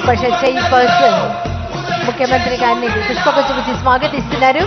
జిల్లా పరిషత్ చైర్పర్సన్ ముఖ్యమంత్రి గారిని పుష్పగుచ్చం స్వాగతిస్తున్నారు.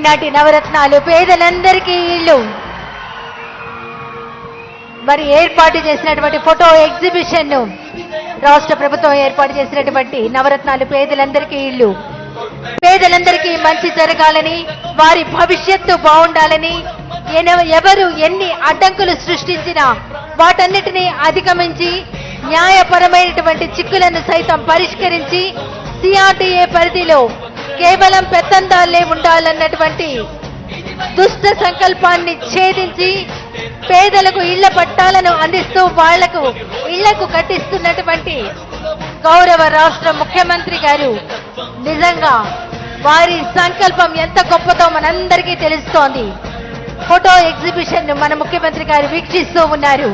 ఈనాటి నవరత్నాలు పేదలందరికీ ఇల్లు. మరి ఏర్పాటు చేసినటువంటి ఫోటో ఎగ్జిబిషన్ రాష్ట్ర ప్రభుత్వం ఏర్పాటు చేసినటువంటి నవరత్నాలు పేదలందరికీ ఇల్లు. పేదలందరికీ మంచి జరగాలని వారి భవిష్యత్తు బాగుండాలని ఎవరు ఎన్ని అడ్డంకులు సృష్టించినా వాటన్నిటినీ అధిగమించి న్యాయపరమైనటువంటి చిక్కులను సైతం పరిష్కరించి సిఆర్టీఏ పరిధిలో కేవలం పెత్తందాలే ఉండాలన్నటువంటి దుష్ట సంకల్పాన్ని ఛేదించి పేదలకు ఇళ్ళ పట్టాలను అందిస్తూ వాళ్ళకు ఇళ్ళకు కట్టిస్తున్నటువంటి గౌరవ రాష్ట్ర ముఖ్యమంత్రి గారు నిజంగా వారి సంకల్పం ఎంత గొప్పదో మనందరికీ తెలుస్తోంది. ఫోటో ఎగ్జిబిషన్ను మన ముఖ్యమంత్రి గారు వీక్షిస్తూ ఉన్నారు.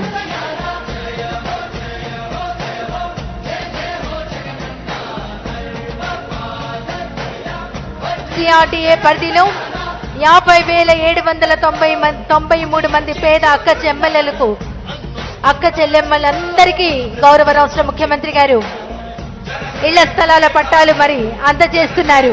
సిఆర్టీఏ పరిధిలో యాభై వేల ఏడు వందల తొంభై తొంభై మూడు మంది పేద అక్క చెమ్మెల్లలకు అక్క చెల్లెమ్మలందరికీ గౌరవ రాష్ట్ర ముఖ్యమంత్రి గారు ఇళ్ళ స్థలాల పట్టాలు మరి అందజేస్తున్నారు.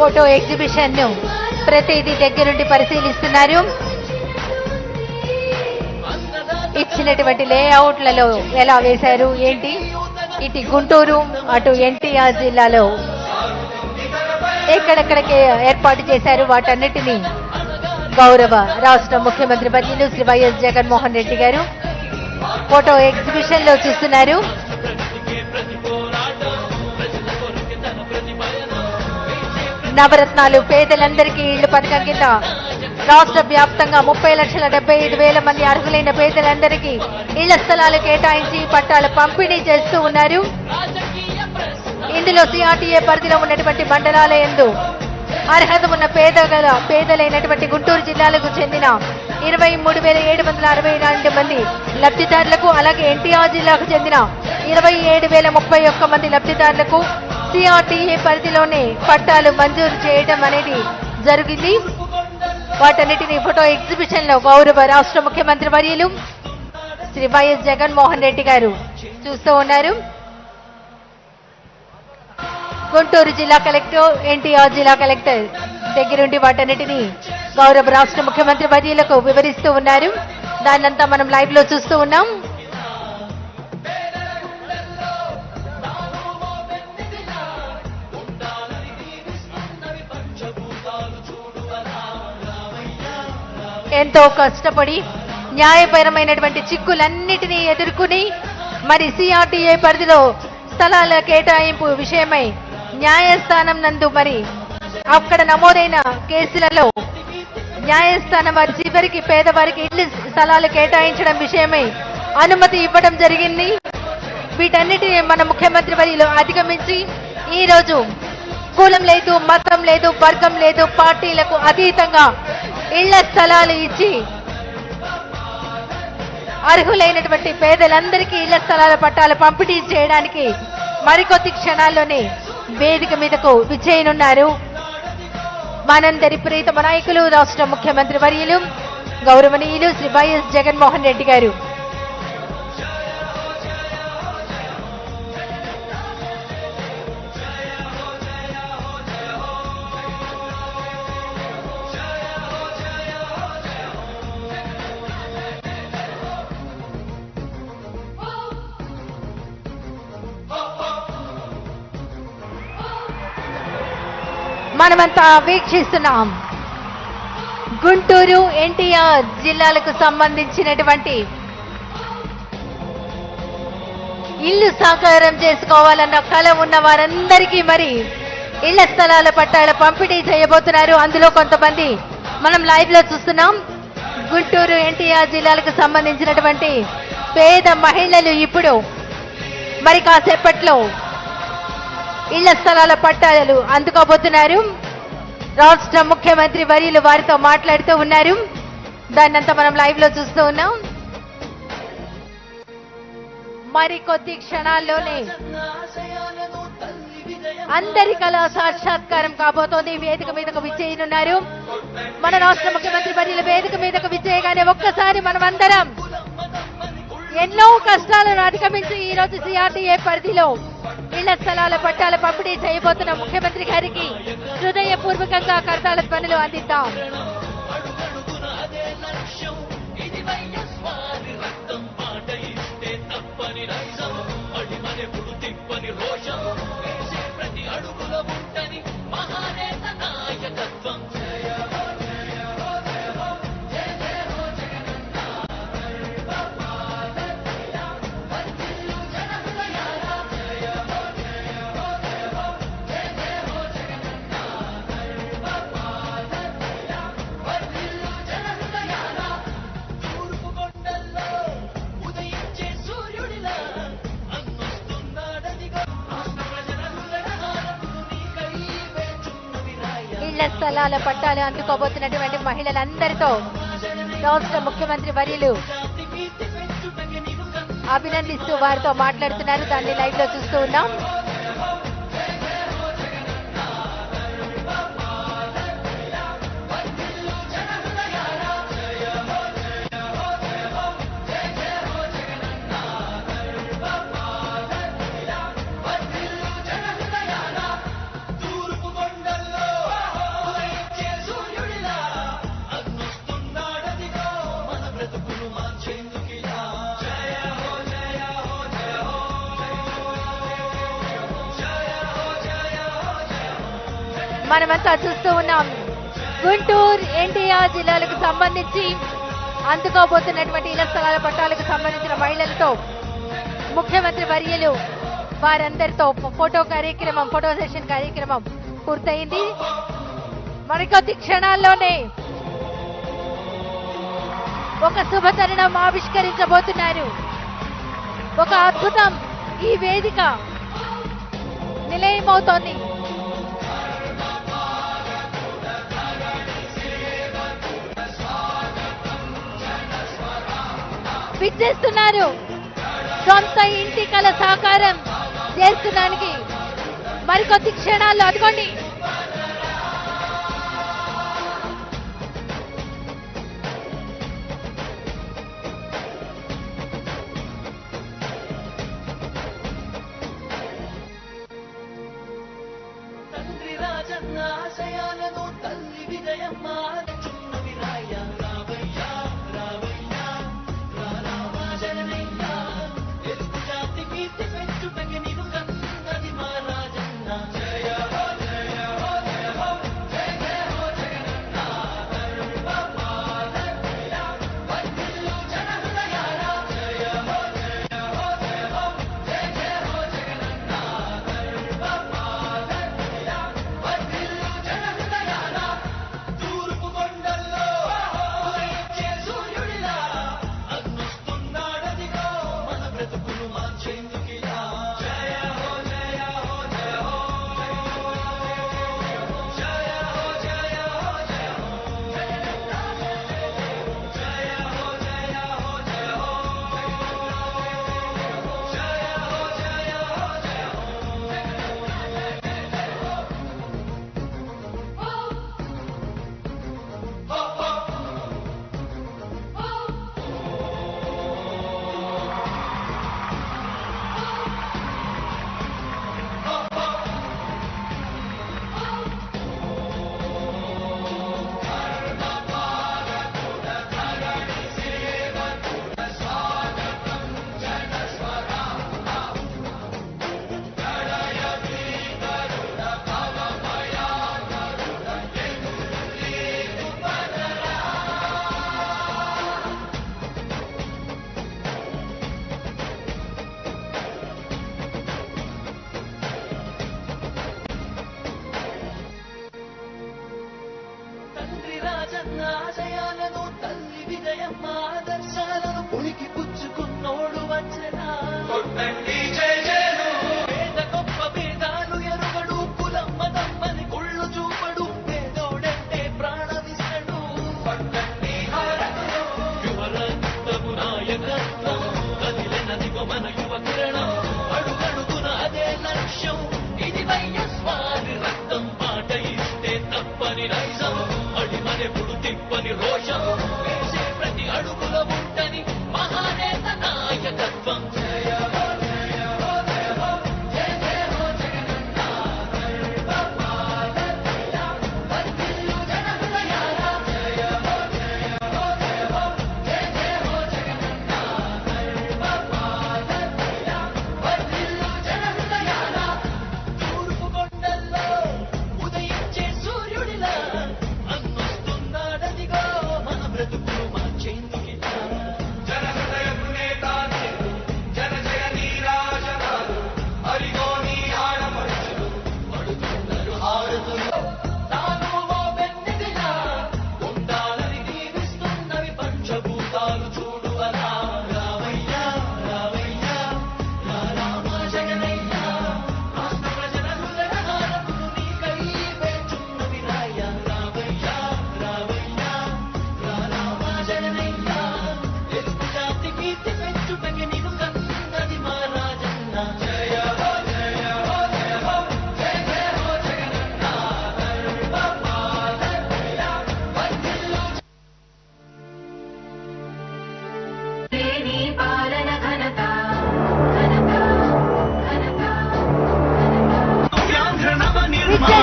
ఫోటో ఎగ్జిబిషన్ను ప్రతిదీ దగ్గరుండి పరిశీలిస్తున్నారు. ఇచ్చినటువంటి లేఅవుట్లలో ఎలా వేశారు ఏంటి? ఇటు గుంటూరు అటు ఎన్టీఆర్ జిల్లాలో ఎక్కడెక్కడికి ఏర్పాటు చేశారు? వాటన్నిటినీ గౌరవ రాష్ట్ర ముఖ్యమంత్రి వర్యులు శ్రీ వైఎస్ జగన్మోహన్ రెడ్డి గారు ఫోటో ఎగ్జిబిషన్లో చూస్తున్నారు. నవరత్నాలు పేదలందరికీ ఇళ్ళు పథకం కింద రాష్ట్ర వ్యాప్తంగా ముప్పై లక్షల డెబ్బై ఐదు వేల మంది అర్హులైన పేదలందరికీ ఇళ్ళ స్థలాలు కేటాయించి పట్టాలు పంపిణీ చేస్తూ ఉన్నారు. ఇందులో సిఆర్టీఏ పరిధిలో ఉన్నటువంటి మండలాల ఎందు అర్హత ఉన్న పేదగల పేదలైనటువంటి గుంటూరు జిల్లాలకు చెందిన ఇరవై మూడు వేల ఏడు వందల అరవై నాలుగు మంది లబ్ధిదారులకు అలాగే ఎన్టీఆర్ జిల్లాకు చెందిన ఇరవై ఏడు వేల ముప్పై ఒక్క మంది లబ్ధిదారులకు సిఆర్టీఏ పరిధిలోనే పట్టాలు మంజూరు చేయడం అనేది జరిగింది. వాటన్నిటిని ఫోటో ఎగ్జిబిషన్లో గౌరవ రాష్ట్ర ముఖ్యమంత్రి వర్యులు శ్రీ వైఎస్ జగన్మోహన్ రెడ్డి గారు చూస్తూ ఉన్నారు. గుంటూరు జిల్లా కలెక్టర్ ఎన్టీఆర్ జిల్లా కలెక్టర్ దగ్గరుండి వాటన్నిటిని గౌరవ రాష్ట్ర ముఖ్యమంత్రి వర్యులకు వివరిస్తూ ఉన్నారు. దాన్నంతా మనం లైవ్లో చూస్తూ ఉన్నాం. ఎంతో కష్టపడి న్యాయపరమైనటువంటి చిక్కులన్నిటినీ ఎదుర్కొని మరి సిఆర్టీఏ పరిధిలో స్థలాల కేటాయింపు విషయమై న్యాయస్థానం నందు మరి అక్కడ నమోదైన కేసులలో న్యాయస్థానం వారి చివరికి పేదవారికి ఇల్లు స్థలాలు కేటాయించడం విషయమై అనుమతి ఇవ్వడం జరిగింది. వీటన్నిటిని మన ముఖ్యమంత్రి వరిలో అధిగమించి ఈరోజు కులం లేదు మతం లేదు వర్గం లేదు పార్టీలకు అతీతంగా ఇళ్ళ స్థలాలు ఇచ్చి అర్హులైనటువంటి పేదలందరికీ ఇళ్ళ స్థలాల పట్టాలు పంపిణీ చేయడానికి మరికొద్ది క్షణాల్లోనే వేదిక మీదకు విజయనున్నారు మనందరి ప్రీతమ నాయకులు రాష్ట్ర ముఖ్యమంత్రి వర్యులు గౌరవనీయులు శ్రీ వైఎస్ జగన్మోహన్ రెడ్డి గారు. మనమంతా వీక్షిస్తున్నాం. గుంటూరు ఎన్టీఆర్ జిల్లాలకు సంబంధించినటువంటి ఇల్లు సాకారం చేసుకోవాలన్న కల ఉన్న వారందరికీ మరి ఇళ్ళ స్థలాల పట్టాల పంపిణీ చేయబోతున్నారు. అందులో కొంతమంది మనం లైవ్లో చూస్తున్నాం. గుంటూరు ఎన్టీఆర్ జిల్లాలకు సంబంధించినటువంటి పేద మహిళలు ఇప్పుడు మరి కాసేపట్లో ఇళ్ళ స్థలాల పట్టాలు అందుకోబోతున్నారు. రాష్ట్ర ముఖ్యమంత్రి వర్యులు వారితో మాట్లాడుతూ ఉన్నారు. దాన్నంతా మనం లైవ్లో చూస్తూ ఉన్నాం. మరి కొద్ది క్షణాల్లోనే అందరి కళ సాక్షాత్కారం కాబోతోంది. వేదిక మీదకు విజయనున్నారు మన రాష్ట్ర ముఖ్యమంత్రి వర్యుల వేదిక మీదకు విజయగానే ఒక్కసారి మనం అందరం ఎన్నో కష్టాలను అధిగమించి ఈ రోజు సిఆర్డీఏ పరిధిలో ఇళ్ళ స్థలాల పట్టాల పంపిణీ చేయబోతున్న ముఖ్యమంత్రి గారికి హృదయపూర్వకంగా కర్తాల పనులు అందిద్దాం. స్థలాల పట్టాలు అందుకోబోతున్నటువంటి మహిళలందరితో రాష్ట్ర ముఖ్యమంత్రి వర్యులు అభినందిస్తూ వారితో మాట్లాడుతున్నారు. దాన్ని లైవ్లో చూస్తూ ఉన్నాం. మనమంతా చూస్తూ ఉన్నాం. గుంటూరు ఎన్టీఆర్ జిల్లాలకు సంబంధించి అందుకోబోతున్నటువంటి ఇళ్ళ స్థలాల పట్టాలకు సంబంధించిన మహిళలతో ముఖ్యమంత్రి వర్యలు వారందరితో ఫోటో కార్యక్రమం ఫోటో సెషన్ కార్యక్రమం పూర్తయింది. మరికొద్ది క్షణాల్లోనే ఒక శుభతరుణం ఆవిష్కరించబోతున్నారు. ఒక అద్భుతం ఈ వేదిక నిలయమవుతోంది. విచ్చేస్తున్నారు. సొంత ఇంటి కల సహకారం చేస్తున్నానికి మరికొద్ది క్షణాల్లో అదిగోండి. Un equipo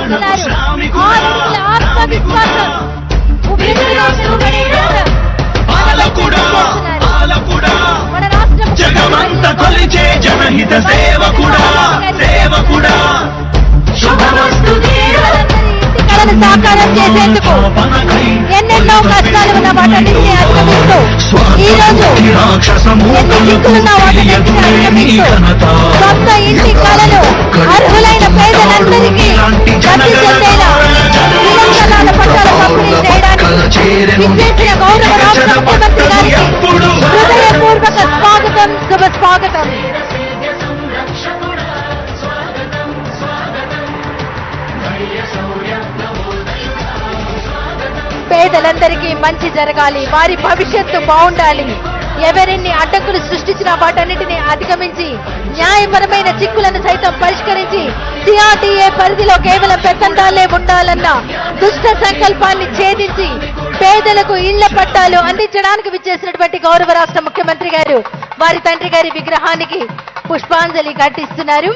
విచ్చేస్తున్నారు ఆరుగుల ఆత్మవిశ్వాసం మన రాష్ట్రం జగమంత కొలిచే జనహిత సేవకుడా సేవకుడా సాకారం చేసేందుకు ఎన్నెన్నో కష్టాలు ఉన్న వాటన్నిటిని అధిగమిస్తూ ఈ రోజు ఎన్ని వాటన్నిటిని అధిగమిస్తూ సొంత ఇంటి అర్హులైన పేదలందరికీ హృదయపూర్వక స్వాగతం శుభ స్వాగతం. పేదలందరికీ మంచి జరగాలి వారి భవిష్యత్తు బాగుండాలి. ఎవరిని అడ్డంకులు సృష్టించిన వాటన్నిటిని అధిగమించి న్యాయపరమైన చిక్కులను సైతం పరిష్కరించి సిఆర్టీఏ పరిధిలో కేవలం పెత్తందాలే ఉండాలన్న దుష్ట సంకల్పాన్ని ఛేదించి పేదలకు ఇళ్ళ పట్టాలు అందించడానికి విచ్చేసినటువంటి గౌరవ రాష్ట్ర ముఖ్యమంత్రి గారు వారి తండ్రి గారి విగ్రహానికి పుష్పాంజలి ఘటిస్తున్నారు.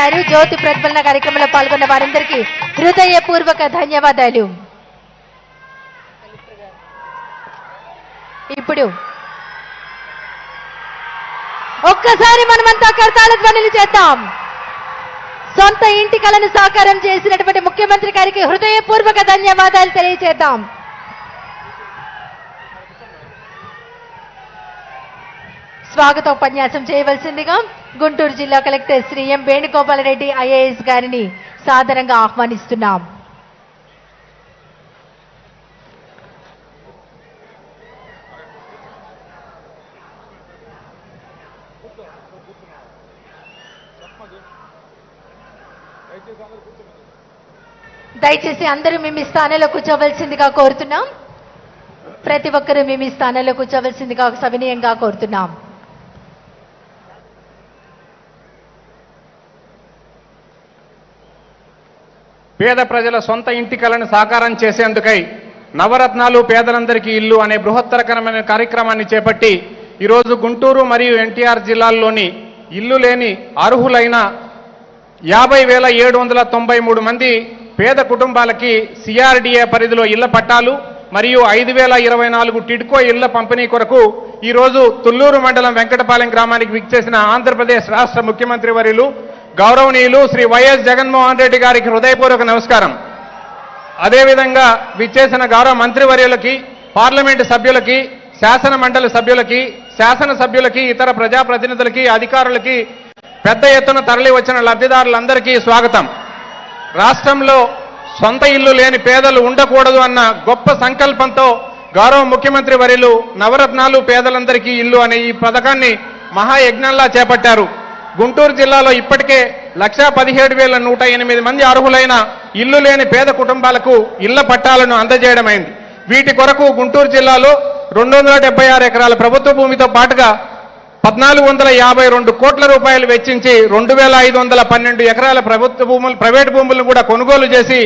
గారు జ్యోతి ప్రతిఫలన కార్యక్రమంలో పాల్గొన్న వారందరికీ హృదయపూర్వక ధన్యవాదాలు. ఇప్పుడు ఒక్కసారి మనమంతా కర్తాల ధ్వనులు చేద్దాం. సొంత ఇంటి కళను సాకారం చేసినటువంటి ముఖ్యమంత్రి గారికి హృదయపూర్వక ధన్యవాదాలు తెలియజేద్దాం స్వాగత ఉపన్యాసం చేయవలసిందిగా గుంటూరు జిల్లా collector Shri M Venugopala Reddy IAS గారిని సాదరంగా ఆహ్వానిస్తున్నాం. దయచేసి అందరూ మీ మీ స్థానంలో కూర్చోవలసిందిగా కోరుతున్నాం. ప్రతి ఒక్కరూ మీ మీ స్థానంలో కూర్చోవలసిందిగా సవినీయంగా కోరుతున్నాం. పేద ప్రజల సొంత ఇంటి కలను సాకారం చేసేందుకై నవరత్నాలు పేదలందరికీ ఇల్లు అనే బృహత్తరకరమైన కార్యక్రమాన్ని చేపట్టి ఈరోజు గుంటూరు మరియు ఎన్టీఆర్ జిల్లాల్లోని ఇల్లు లేని అర్హులైన యాభై వేల ఏడు వందల తొంభై మూడు మంది పేద కుటుంబాలకి సిఆర్డిఏ పరిధిలో ఇళ్ళ పట్టాలు మరియు ఐదు వేల ఇరవై నాలుగు టిడ్కో ఇళ్ళ పంపిణీ కొరకు ఈరోజు తుల్లూరు మండలం వెంకటపాలెం గ్రామానికి విచ్చేసిన ఆంధ్రప్రదేశ్ రాష్ట్ర ముఖ్యమంత్రి వర్యులు గౌరవనీయులు శ్రీ వైఎస్ జగన్మోహన్ రెడ్డి గారికి హృదయపూర్వక నమస్కారం. అదేవిధంగా విచ్చేసిన గౌరవ మంత్రివర్యులకి పార్లమెంటు సభ్యులకి శాసన మండలి సభ్యులకి శాసన సభ్యులకి ఇతర ప్రజాప్రతినిధులకి అధికారులకి పెద్ద ఎత్తున తరలి వచ్చిన లబ్ధిదారులందరికీ స్వాగతం. రాష్ట్రంలో సొంత ఇల్లు లేని పేదలు ఉండకూడదు అన్న గొప్ప సంకల్పంతో గౌరవ ముఖ్యమంత్రి వర్యులు నవరత్నాలు పేదలందరికీ ఇల్లు అనే ఈ పథకాన్ని మహాయజ్ఞంలా చేపట్టారు. గుంటూరు జిల్లాలో ఇప్పటికే లక్షా పదిహేడు వేల నూట ఎనిమిది మంది అర్హులైన ఇల్లు లేని పేద కుటుంబాలకు ఇళ్ళ పట్టాలను అందజేయడమైంది. వీటి కొరకు గుంటూరు జిల్లాలో రెండు వందల డెబ్బై ఆరు ఎకరాల ప్రభుత్వ భూమితో పాటుగా పద్నాలుగు వందల యాభై రెండు కోట్ల రూపాయలు వెచ్చించి రెండు వేల ఐదు వందల పన్నెండు ఎకరాల ప్రభుత్వ భూములు ప్రైవేటు భూములను కూడా కొనుగోలు చేసి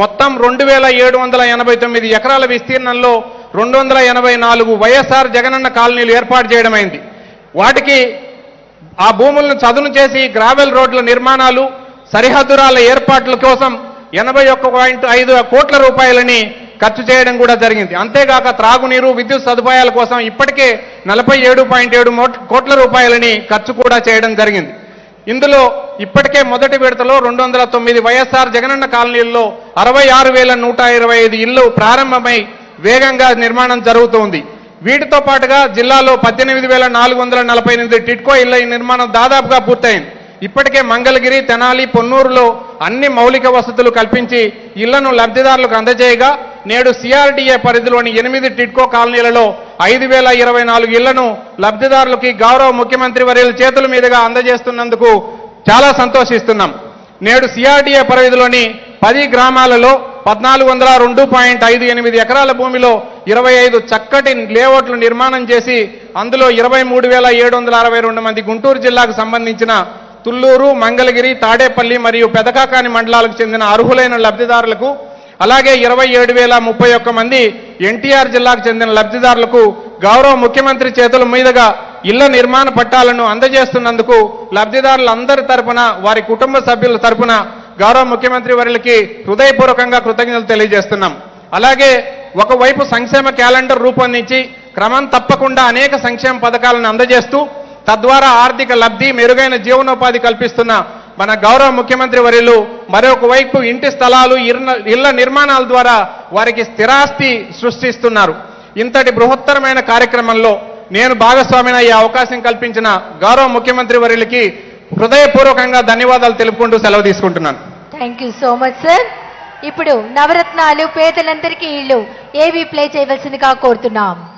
మొత్తం రెండు వేల ఏడు వందల ఎనభై తొమ్మిది ఎకరాల విస్తీర్ణంలో రెండు వందల ఎనభై నాలుగు వైఎస్ఆర్ జగనన్న కాలనీలు ఏర్పాటు చేయడమైంది. వాటికి ఆ భూములను చదును చేసి గ్రావెల్ రోడ్ల నిర్మాణాలు సరిహద్దురాల ఏర్పాట్ల కోసం ఎనభై ఒక్క పాయింట్ ఐదు కోట్ల రూపాయలని ఖర్చు చేయడం కూడా జరిగింది. అంతేగాక త్రాగునీరు విద్యుత్ సదుపాయాల కోసం ఇప్పటికే నలభై ఏడు పాయింట్ ఏడు కోట్ల రూపాయలని ఖర్చు కూడా చేయడం జరిగింది. ఇందులో ఇప్పటికే మొదటి విడతలో రెండు వందల తొమ్మిది వైఎస్ఆర్ జగనన్న కాలనీల్లో అరవై ఆరు వేల నూట ఇరవై ఐదు ఇళ్ళు ప్రారంభమై వేగంగా నిర్మాణం జరుగుతోంది. వీటితో పాటుగా జిల్లాలో పద్దెనిమిది వేల నాలుగు వందల నలభై ఎనిమిది టిట్కో ఇళ్ళ నిర్మాణం దాదాపుగా పూర్తయింది. ఇప్పటికే మంగళగిరి తెనాలి పొన్నూరులో అన్ని మౌలిక వసతులు కల్పించి ఇళ్ళను లబ్ధిదారులకు అందజేయగా నేడు సిఆర్డీఏ పరిధిలోని ఎనిమిది టిట్కో కాలనీలలో ఐదు వేల ఇరవై నాలుగు ఇళ్ళను లబ్ధిదారులకి గౌరవ ముఖ్యమంత్రి వర్యుల చేతుల మీదుగా అందజేస్తున్నందుకు చాలా సంతోషిస్తున్నాం. నేడు సిఆర్డీఏ పరిధిలోని పది గ్రామాలలో పద్నాలుగు వందల రెండు పాయింట్ ఐదు ఎనిమిది ఎకరాల భూమిలో ఇరవై ఐదు చక్కటి లేఅవుట్లు నిర్మాణం చేసి అందులో ఇరవై మూడు వేల ఏడు వందల అరవై రెండు మంది గుంటూరు జిల్లాకు సంబంధించిన తుళ్ళూరు మంగళగిరి తాడేపల్లి మరియు పెదకాకాని మండలాలకు చెందిన అర్హులైన లబ్ధిదారులకు అలాగే ఇరవై ఏడు వేల ముప్పై ఒక్క మంది ఎన్టీఆర్ జిల్లాకు చెందిన లబ్ధిదారులకు గౌరవ ముఖ్యమంత్రి చేతుల మీదుగా ఇళ్ళ నిర్మాణ పట్టాలను అందజేస్తున్నందుకు లబ్ధిదారులందరి తరపున వారి కుటుంబ సభ్యుల తరపున గౌరవ ముఖ్యమంత్రి వారికి హృదయపూర్వకంగా కృతజ్ఞతలు తెలియజేస్తున్నాం. అలాగే ఒకవైపు సంక్షేమ క్యాలెండర్ రూపొందించి క్రమం తప్పకుండా అనేక సంక్షేమ పథకాలను అందజేస్తూ తద్వారా ఆర్థిక లబ్ధి మెరుగైన జీవనోపాధి కల్పిస్తున్న మన గౌరవ ముఖ్యమంత్రి వర్యులు మరొక వైపు ఇంటి స్థలాలు ఇళ్ళ నిర్మాణాల ద్వారా వారికి స్థిరాస్తి సృష్టిస్తున్నారు. ఇంతటి బృహత్తరమైన కార్యక్రమంలో నేను భాగస్వామిన ఈ అవకాశం కల్పించిన గౌరవ ముఖ్యమంత్రి వర్యులకి హృదయపూర్వకంగా ధన్యవాదాలు తెలుపుకుంటూ సెలవు తీసుకుంటున్నాను. Thank you so much sir ఇప్పుడు నవరత్నాలు పేదలందరికీ ఇల్లు. ఏవి ప్లే చేయవలసిందిగా కోరుతున్నాం.